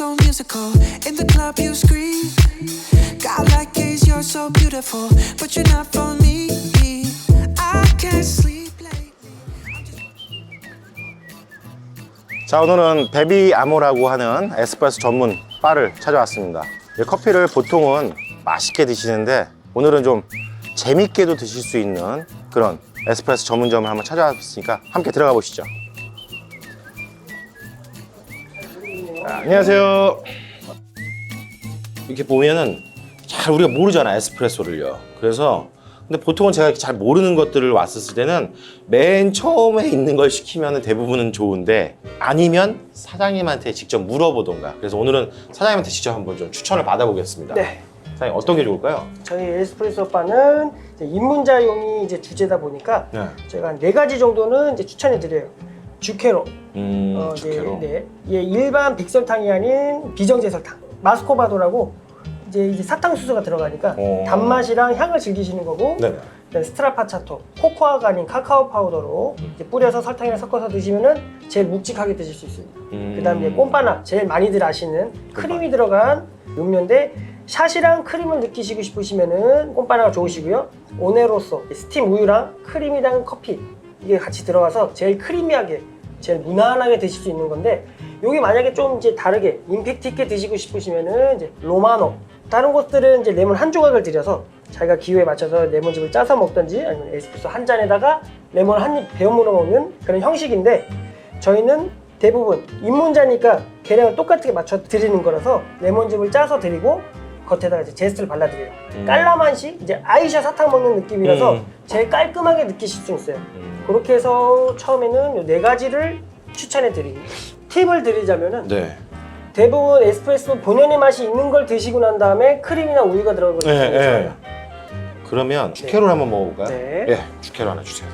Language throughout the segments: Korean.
so musical. In the club, you scream. God, like gaze, you're so beautiful. But you're not for me. I can't sleep lately. 자 오늘은 베비 아모라고 하는 에스프레소 전문 바를 찾아왔습니다 이 커피를 보통은 맛있게 드시는데 오늘은 좀 재밌게도 드실 수 있는 그런 에스프레소 전문점을 한번 찾아왔으니까 함께 들어가 보시죠 안녕하세요 이렇게 보면은 잘 우리가 모르잖아 에스프레소를요 그래서 근데 보통은 제가 잘 모르는 것들을 왔었을 때는 맨 처음에 있는 걸 시키면 대부분은 좋은데 아니면 사장님한테 직접 물어보던가 그래서 오늘은 사장님한테 직접 한번 좀 추천을 받아보겠습니다 네. 사장님 어떤 게 좋을까요? 저희 에스프레소 바는 이제 입문자용이 이제 주제다 보니까 네. 제가 한 네 가지 정도는 이제 추천해 드려요. 주케로. 음, 어, 주케로 네. 예, 일반 빅설탕이 아닌 비정제 설탕. 마스코바도라고 이제 이제 사탕수수가 들어가니까 오. 단맛이랑 향을 즐기시는 거고 네. 스트라파차토, 코코아가 아닌 카카오 파우더로 이제 뿌려서 설탕이랑 섞어서 드시면은 제일 묵직하게 드실 수 있습니다. 음. 그다음에 이제 꼼바나 제일 많이들 아시는 크림이 들어간 음료인데 샷이랑 크림을 느끼시고 싶으시면은 꼼바나가 좋으시고요. 오네로소 스팀 우유랑 크림이랑 커피 이게 같이 들어가서 제일 크리미하게 제일 무난하게 드실 수 있는 건데 여기 만약에 좀 이제 다르게 임팩트 있게 드시고 싶으시면은 이제 로마노. 다른 곳들은 이제 레몬 한 조각을 들여서 자기가 기호에 맞춰서 레몬즙을 짜서 먹던지 아니면 에스프레소 한 잔에다가 레몬 한 입 베어 물어 먹는 그런 형식인데 저희는 대부분 입문자니까 계량을 똑같게 맞춰 드리는 거라서 레몬즙을 짜서 드리고 겉에다가 이제 제스트를 발라드려요. 음. 깔라만시 이제 아이샤 사탕 먹는 느낌이라서 음. 제일 깔끔하게 느끼실 수 있어요. 음. 그렇게 해서 처음에는 요 네 가지를 추천해 드리고 팁을 드리자면은 네. 대부분 에스프레소 본연의 맛이 있는 걸 드시고 난 다음에 크림이나 우유가 들어가거든요. 네, 네. 그러면 주케로를 한번 먹어볼까요? 네. 예, 주케로 하나 주세요.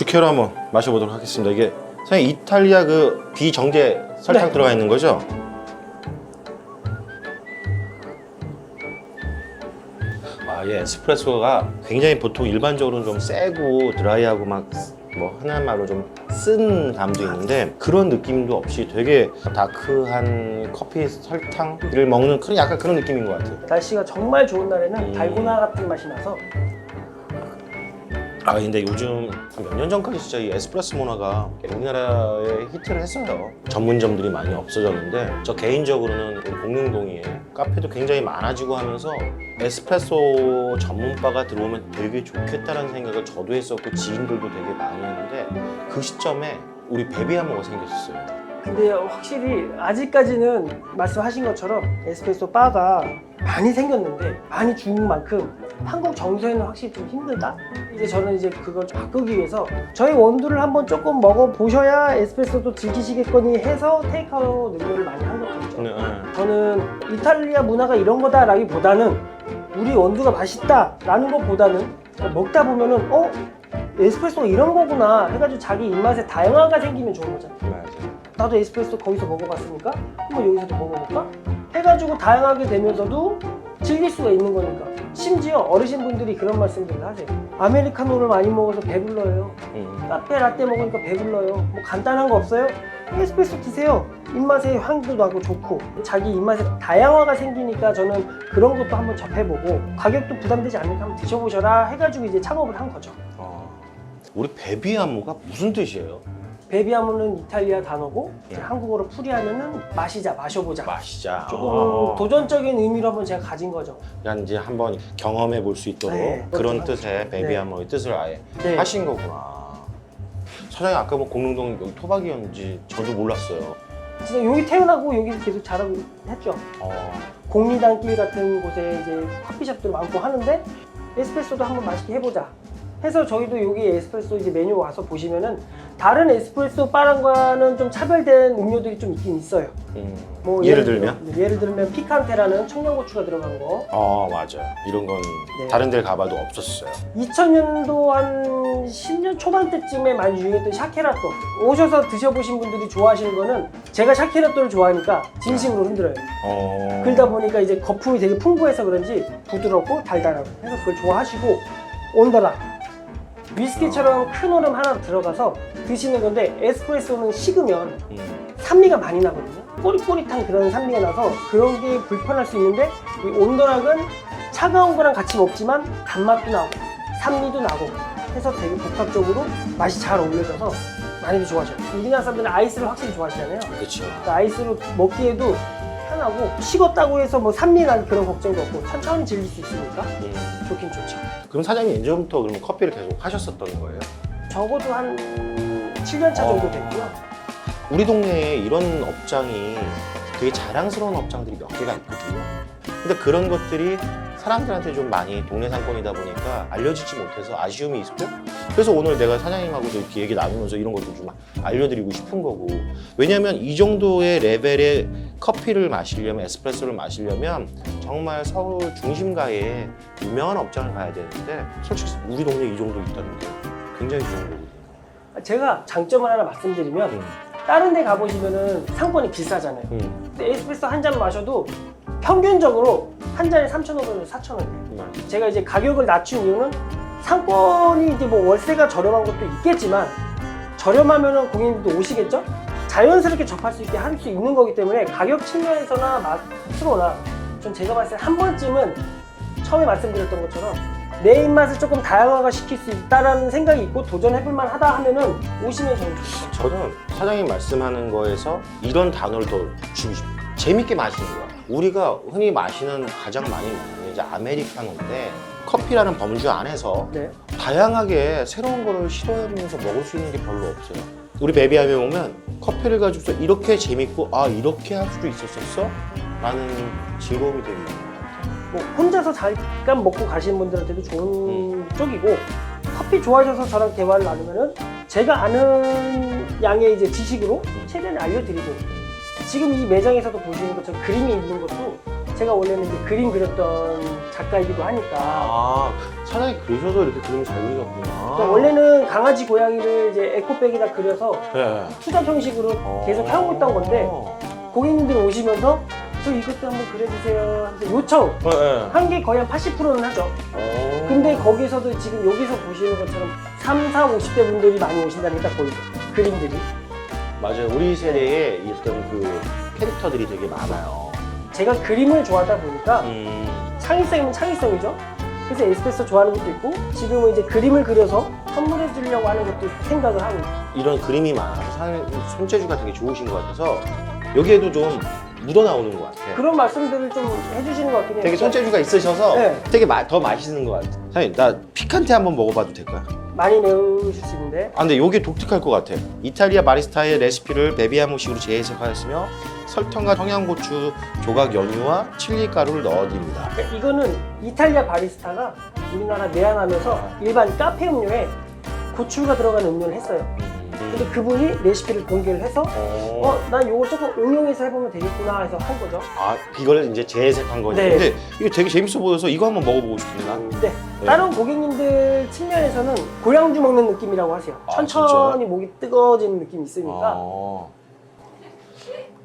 주케로 한번 마셔보도록 하겠습니다. 이게 선생님 이탈리아 그 비정제 설탕 네. 들어가 있는 거죠? 아, 예, 에스프레소가 굉장히 보통 일반적으로는 좀 세고 드라이하고 막 뭐 하나의 말로 좀 쓴 감도 있는데 그런 느낌도 없이 되게 다크한 커피 설탕을 먹는 그런 약간 그런 느낌인 것 같아요. 날씨가 정말 좋은 날에는 음. 달고나 같은 맛이 나서 아 근데 요즘 몇 년 전까지 진짜 이 에스프레소 문화가 우리나라에 히트를 했어요. 전문점들이 많이 없어졌는데 저 개인적으로는 공릉동에 카페도 굉장히 많아지고 하면서 에스프레소 전문바가 들어오면 되게 좋겠다라는 생각을 저도 했었고 지인들도 되게 많이 했는데 그 시점에 우리 베비아모가 생겼었어요. 근데 확실히 아직까지는 말씀하신 것처럼 에스프레소 바가 많이 생겼는데 많이 죽은 만큼 한국 정서에는 확실히 좀 힘들다. 이제 저는 이제 그걸 좀 바꾸기 위해서 저희 원두를 한번 조금 먹어 보셔야 에스프레소도 즐기시겠거니 해서 테이크아웃 음료를 많이 한 것 같죠. 네, 네. 저는 이탈리아 문화가 이런 거다라기보다는 우리 원두가 맛있다라는 것보다는 먹다 보면은 어 에스프레소가 이런 거구나 해가지고 자기 입맛에 다양화가 생기면 좋은 거잖아. 맞아요. 나도 에스프레소 거기서 먹어봤으니까 한번 여기서도 먹어볼까? 해가지고 다양하게 되면서도 즐길 수가 있는 거니까 심지어 어르신분들이 그런 말씀들을 하세요 아메리카노를 많이 먹어서 배불러요 음. 라떼 라떼 먹으니까 배불러요 뭐 간단한 거 없어요? 에스프레소 드세요 입맛에 향도 나고 좋고 자기 입맛에 다양화가 생기니까 저는 그런 것도 한번 접해보고 가격도 부담되지 않으니까 한번 드셔보셔라 해가지고 이제 창업을 한 거죠 어. 우리 베비아모가 무슨 뜻이에요? 베비아모는 이탈리아 단어고 이제 네. 한국어로 풀이하면은 마시자 마셔보자 마시자. 조금 어. 도전적인 의미로 한번 제가 가진 거죠. 그냥 이제 한번 경험해 볼 수 있도록 네, 그런 그렇죠. 뜻의 베비아모의 뜻을 아예 네. 하신 거구나. 사장님 아까 뭐 공릉동 여기 토박이었는지 저도 몰랐어요. 진짜 여기 태어나고 여기 계속 자라고 했죠. 어, 공리단길 같은 곳에 이제 커피숍들 많고 하는데 에스프레소도 한번 맛있게 해보자. 해서 저희도 여기 에스프레소 이제 메뉴 와서 보시면은 다른 에스프레소 바랑과는 좀 차별된 음료들이 좀 있긴 있어요. 음. 뭐 예를 들면? 네, 예를 들면 피칸테라는 청양고추가 들어간 거. 어 맞아요. 이런 건 네. 다른 데 가봐도 없었어요. 2000년도 한 10년 초반 때쯤에 많이 유행했던 샤케라또 오셔서 드셔보신 분들이 좋아하시는 거는 제가 샤케라또를 좋아하니까 진심으로 흔들어요 어. 그러다 보니까 이제 거품이 되게 풍부해서 그런지 부드럽고 달달하고 해서 그걸 좋아하시고 온더락 위스키처럼 큰 얼음 하나 들어가서 드시는 건데 에스프레소는 식으면 음. 산미가 많이 나거든요. 꼬릿꼬릿한 그런 산미가 나서 그런 게 불편할 수 있는데 이 온더락은 차가운 거랑 같이 먹지만 단맛도 나고 산미도 나고 해서 되게 복합적으로 맛이 잘 어울려져서 많이들 좋아하셔요. 우리나라 사람들은 아이스를 확실히 좋아하시잖아요. 그렇죠. 그러니까 아이스로 먹기에도 편하고 식었다고 해서 뭐 산미 난 그런 걱정도 없고 천천히 즐길 수 있으니까 음. 좋긴 좋죠. 그럼 사장님 예전부터 그러면 커피를 계속 하셨었던 거예요? 적어도 한 7년 차 정도 어. 됐고요. 우리 동네에 이런 업장이 되게 자랑스러운 업장들이 몇 개가 있거든요. 근데 그런 것들이 사람들한테 좀 많이 동네 상권이다 보니까 알려지지 못해서 아쉬움이 있고 그래서 오늘 내가 사장님하고도 이렇게 얘기 나누면서 이런 것도 좀 알려드리고 싶은 거고 왜냐면 이 정도의 레벨의 커피를 마시려면 에스프레소를 마시려면 정말 서울 중심가에 유명한 업장을 가야 되는데 솔직히 우리 동네에 이 정도 있다는 게 굉장히 좋은 거거든요. 제가 장점을 하나 말씀드리면 음, 다른 데 가보시면은 상권이 비싸잖아요. 음, 근데 에스프레소 한 잔 마셔도 평균적으로 한 잔에 3,500원, 4,000원이에요. 맞아요. 제가 이제 가격을 낮춘 이유는 상권이 이제 뭐 월세가 저렴한 것도 있겠지만 저렴하면은 고객님들도 오시겠죠? 자연스럽게 접할 수 있게 할 수 있는 거기 때문에 가격 측면에서나 맛으로나 전 제가 봤을 때 한 번쯤은 처음에 말씀드렸던 것처럼 내 입맛을 조금 다양화가 시킬 수 있다라는 생각이 있고 도전해볼 만하다 하면은 오시면 저는 좋죠. 저는 사장님 말씀하는 거에서 이런 단어를 더 주고 싶어요. 재밌게 마시는 거야. 우리가 흔히 마시는 가장 많이 먹는 게 이제 아메리카노인데 커피라는 범주 안에서 네. 다양하게 새로운 거를 시도해보면서 먹을 수 있는 게 별로 없어요. 우리 베비함에 오면 커피를 가지고서 이렇게 재밌고 아 이렇게 할 수도 있었었어? 라는 즐거움이 되게 있는 것 같아요. 뭐 혼자서 잠깐 먹고 가시는 분들한테도 좋은 쪽이고 커피 좋아하셔서 저랑 대화를 나누면은 제가 아는 양의 이제 지식으로 최대한 알려드리고 지금 이 매장에서도 보시는 것처럼 그림이 있는 것도 제가 원래는 이제 그림 그렸던 작가이기도 하니까 아 사장님 그러셔서 이렇게 그림을 잘 그리셨구나. 그러니까 원래는 강아지 고양이를 이제 에코백에다 그려서 네. 투잡 형식으로 어. 계속 해오고 있던 건데 고객님들 오시면서 저 이것도 한번 그려주세요 하면서 요청 네, 네. 한게 거의 한 80%는 하죠. 어. 근데 거기서도 지금 여기서 보시는 것처럼 3, 4, 50대 분들이 많이 오신다니까 보이죠. 그림들이. 맞아요. 우리 세대에 있던 그 캐릭터들이 되게 많아요. 제가 그림을 좋아하다 보니까 음, 창의성이면 창의성이죠. 그래서 에스프레소 좋아하는 것도 있고 지금은 이제 그림을 그려서 선물해 주려고 하는 것도 생각을 하고 이런 그림이 많아서 손재주가 되게 좋으신 것 같아서 여기에도 좀 묻어 나오는 것 같아요. 그런 말씀들을 좀 해주시는 것 같긴 해요. 되게 손재주가 있으셔서 네. 되게 마- 더 맛있는 것 같아요. 사장님, 나 피칸테 한번 먹어봐도 될까요? 많이 내주실 수 있는데 아, 근데 이게 독특할 것 같아요. 이탈리아 바리스타의 레시피를 베비아무식으로 재해석하였으며 설탕과 청양고추, 조각 연유와 칠리 가루를 넣어드립니다. 그러니까 이거는 이탈리아 바리스타가 우리나라 내한하면서 일반 카페 음료에 고추가 들어간 음료를 했어요. 근데 그분이 레시피를 공개를 해서 어, 어, 난 이걸 조금 응용해서 해보면 되겠구나 해서 한 거죠. 아, 이걸 이제 재해석한 거죠. 네. 근데 이게 되게 재밌어 보여서 이거 한번 먹어보고 싶은데 나. 네. 다른 고객님들 측면에서는 고량주 먹는 느낌이라고 하세요. 아, 천천히 목이 뜨거워지는 느낌이 있으니까 어.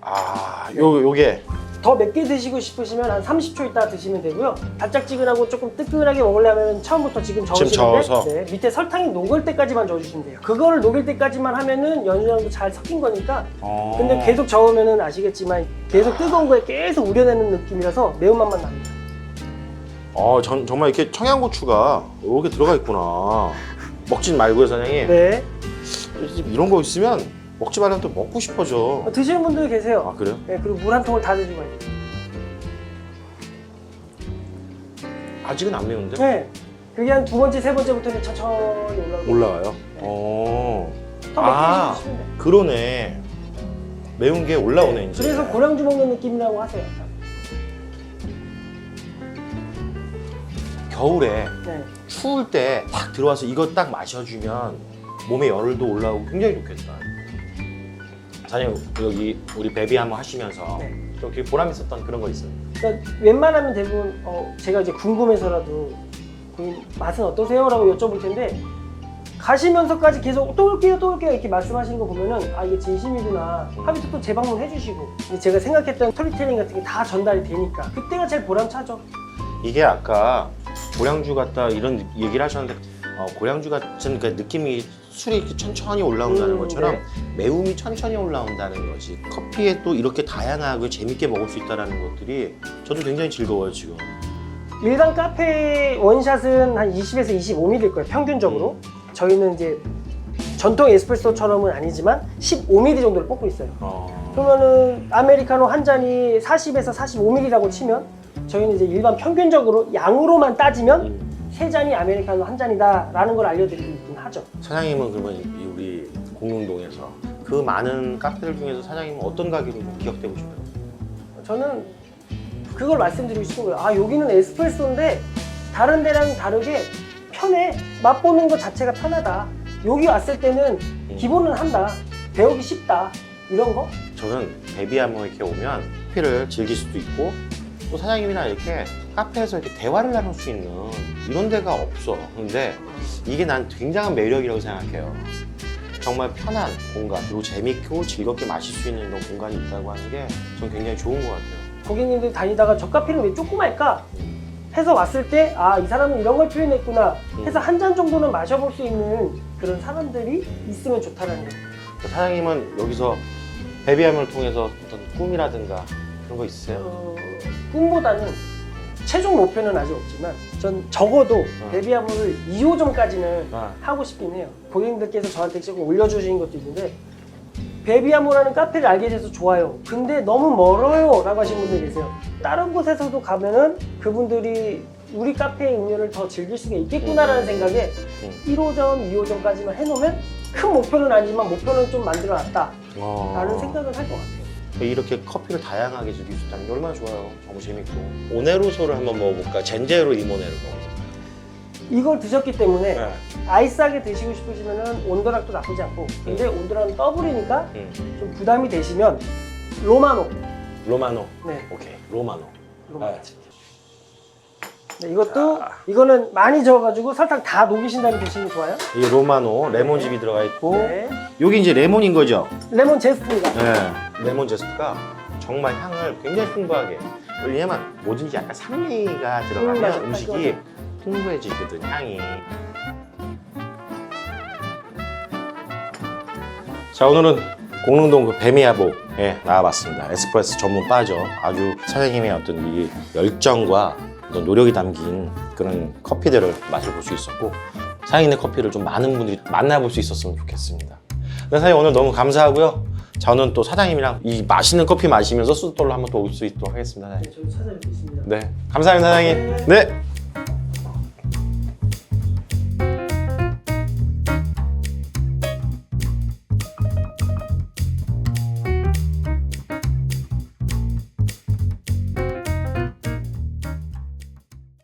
아, 요 요게 더 맵게 드시고 싶으시면 한 30초 있다 드시면 되고요. 달짝지근하고 조금 뜨끈하게 먹으려면 처음부터 지금 저으시는데? 네, 밑에 설탕이 녹을 때까지만 저어주시면 돼요. 그거를 녹일 때까지만 하면은 연유량도 잘 섞인 거니까 어. 근데 계속 저으면은 아시겠지만 계속 뜨거운 거에 계속 우려내는 느낌이라서 매운맛만 납니다. 어, 전, 정말 이렇게 청양고추가 이렇게 들어가 있구나. 먹진 말고요, 사장님. 네. 이런 거 있으면 먹지 말라면 또 먹고 싶어져. 어, 드시는 분들 계세요. 아, 그래요? 네, 그리고 물 한 통을 다 드시고 가요. 아직은 안 매운데? 네. 그게 한 두 번째, 세 번째부터는 천천히 올라오고. 올라와요? 어. 더 맵게 아. 드시면 돼요. 그러네. 매운 게 올라오네, 네, 이제. 그래서 고량주 먹는 느낌이라고 하세요. 겨울에 네. 추울 때 딱 들어와서 이거 딱 마셔주면 몸에 열도 올라오고 굉장히 좋겠다. 사장님 여기 우리 베비 한번 하시면서 네. 좀 되게 보람 있었던 그런 거 있어요. 그러니까 웬만하면 대부분 어, 제가 이제 궁금해서라도 고객님 맛은 어떠세요? 라고 여쭤볼 텐데 가시면서까지 계속 또 올게요 또 올게요 이렇게 말씀하시는 거 보면은 아 이게 진심이구나 하면서 또 재방문 해주시고 근데 제가 생각했던 스토리텔링 같은 게 다 전달이 되니까 그때가 제일 보람차죠 이게 아까 고량주 같다 이런 얘기를 하셨는데 어, 고량주 같은 그 느낌이 술이 이렇게 천천히 올라온다는 음, 것처럼 네. 매움이 천천히 올라온다는 거지. 커피에 또 이렇게 다양하고 재밌게 먹을 수 있다는 것들이 저도 굉장히 즐거워요 지금. 일반 카페 원샷은 한 20에서 25ml일 거예요 평균적으로. 저희는 이제 전통 에스프레소처럼은 아니지만 15ml 정도를 뽑고 있어요. 어... 그러면은 아메리카노 한 잔이 40에서 45ml라고 치면 저희는 이제 일반 평균적으로 양으로만 따지면 음. 세 잔이 아메리카노 한 잔이다라는 걸 알려드리고 있긴 하죠. 사장님은 그러면 이 우리 공릉동에서 그 많은 카페들 중에서 사장님은 어떤 가게로 기억되고 싶어요? 저는 그걸 말씀드리고 싶은 거예요. 아 여기는 에스프레소인데 다른 데랑 다르게 편해. 맛보는 것 자체가 편하다. 여기 왔을 때는 기본은 한다. 배우기 쉽다. 이런 거? 저는 한번 이렇게 오면 커피를 즐길 수도 있고 또 사장님이랑 이렇게 카페에서 이렇게 대화를 나눌 수 있는 이런 데가 없어. 근데 이게 난 굉장한 매력이라고 생각해요. 정말 편한 공간 그리고 재밌고 즐겁게 마실 수 있는 이런 공간이 있다고 하는 게 전 굉장히 좋은 것 같아요. 고객님들 다니다가 저 카페는 왜 조그말까? 해서 왔을 때 아 이 사람은 이런 걸 표현했구나 해서 한 잔 정도는 마셔볼 수 있는 그런 사람들이 있으면 좋다라는 거예요. 사장님은 여기서 베비함을 통해서 어떤 꿈이라든가 그런 거 있으세요? 어, 꿈보다는 최종 목표는 아직 없지만 전 적어도 데뷔화물을 2호점까지는 아. 하고 싶긴 해요. 고객님들께서 저한테 조금 올려주신 것도 있는데 베비아모라는 카페를 알게 돼서 좋아요. 근데 너무 멀어요 라고 하시는 분들이 계세요. 다른 곳에서도 가면은 그분들이 우리 카페의 음료를 더 즐길 수가 있겠구나라는 생각에 음. 1호점, 2호점까지만 해놓으면 큰 목표는 아니지만 목표는 좀 만들어 놨다 어. 라는 생각을 할 것 같아요. 이렇게 커피를 다양하게 즐길 수 있다는 게 얼마나 좋아요. 너무 재밌고. 오네로소를 한번 먹어볼까? 젠제로 리모네로 먹어볼까? 이걸 드셨기 때문에 네. 아이스하게 드시고 싶으시면 온도락도 나쁘지 않고 근데 온도락은 더블이니까 음. 좀 부담이 되시면 로마노 로마노. 네, 오케이. 로마노. 로마노 네. 네, 이것도 자. 이거는 많이 저어가지고 설탕 다 녹이신 다음에 드시면 좋아요 이 로마노 레몬즙이 들어가 있고 네. 여기 이제 레몬인 거죠? 레몬 제스트입니다 네. 레몬 제스트가 정말 향을 굉장히 풍부하게. 왜냐면 뭐든지 약간 산미가 음, 들어가면 맞아. 음식이 풍부해지거든 향이. 자 오늘은 공릉동 그 배미야보에 나와봤습니다. 에스프레소 전문 바죠. 아주 사장님의 어떤 이 열정과 노력이 담긴 그런 커피들을 맛을 볼 수 있었고 사장님의 커피를 좀 많은 분들이 만나볼 수 있었으면 좋겠습니다. 네, 사장님 오늘 너무 감사하고요. 저는 또 사장님이랑 이 맛있는 커피 마시면서 수도돌로 한번 또 올 수 있도록 하겠습니다. 사장님. 저희 찾아뵙겠습니다 네, 감사합니다 사장님. 네.